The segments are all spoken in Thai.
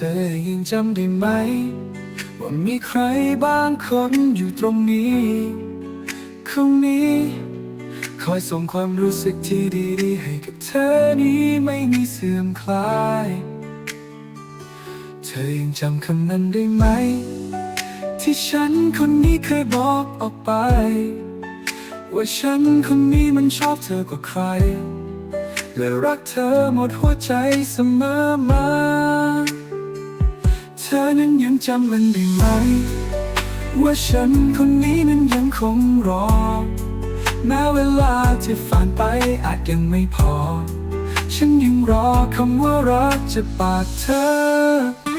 ธอยังจำได้ไหม ว่ามีใครบางคนอยู่ตรงนี้คนนี้ คอยส่งความรู้สึกที่ดีๆ ให้กับเธอนี้ไม่มีเสื่อมคลาย เธอยังจำคำนั้นได้ไหม ที่ฉันคนนี้เคยบอกออกไป ว่าฉันคนนี้มันชอบเธอกว่าใครและรักเธอหมดหัวใจเสมอมา ธอนั้นยังจำมันได้ไหม ว่าฉันคนนี้นั้นยังคงรอ แม้เวลาที่ผ่านไปอาจยังไม่พอ ฉันยังรอคำว่ารักจากปากเธอ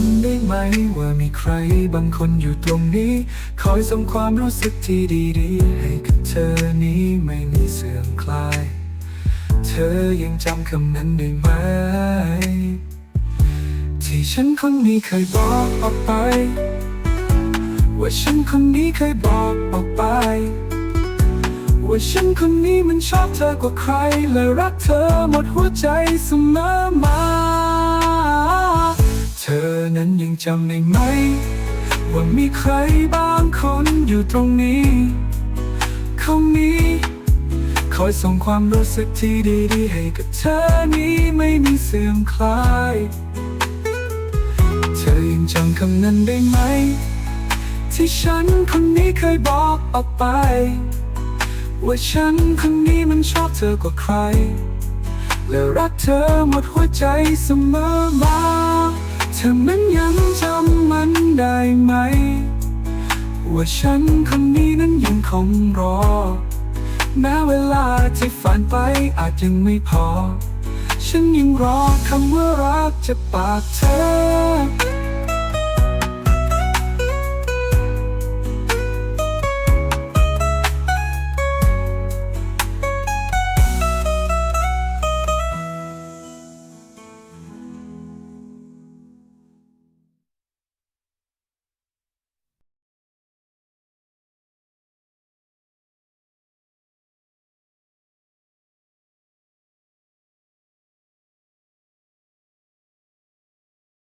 ำได้ไหมว่ามีใครบางคนอยู่ตรงนี้ คอยส่งความรู้สึกที่ดีๆ ให้กับเธอนี้ไม่มีเสื่อมคลาย เธอยังจำคำนั้นได้ไหม ที่ฉันคนนี้เคยบอกออกไป ว่าฉันคนนี้เคยบอกออกไปว่าฉันคนนี้มันชอบเธอกว่าใคร และรักเธอหมดหัวใจเสมอมา นั้นยังจำได้ไหม ว่ามีใครบางคนอยู่ตรงนี้เขานี้คอยส่งความรู้สึกที่ดีๆ ให้กับเธอนี้ไม่มีเสื่อมคลาย เธอยังจำคำนั้นได้ไหม ที่ฉันคนนี้เคยบอกออกไป ว่าฉันคนนี้มันชอบเธอกว่าใคร และรักเธอหมดหัวใจเสมอมาเธอนั้ นยังจำมันได้ไหม ว่าฉันคนนี้นั้นยังคงรอ แม้เวลาที่ฝันไปอาจยังไม่พอ ฉันยังรอคำว่ารักจากปากเธอ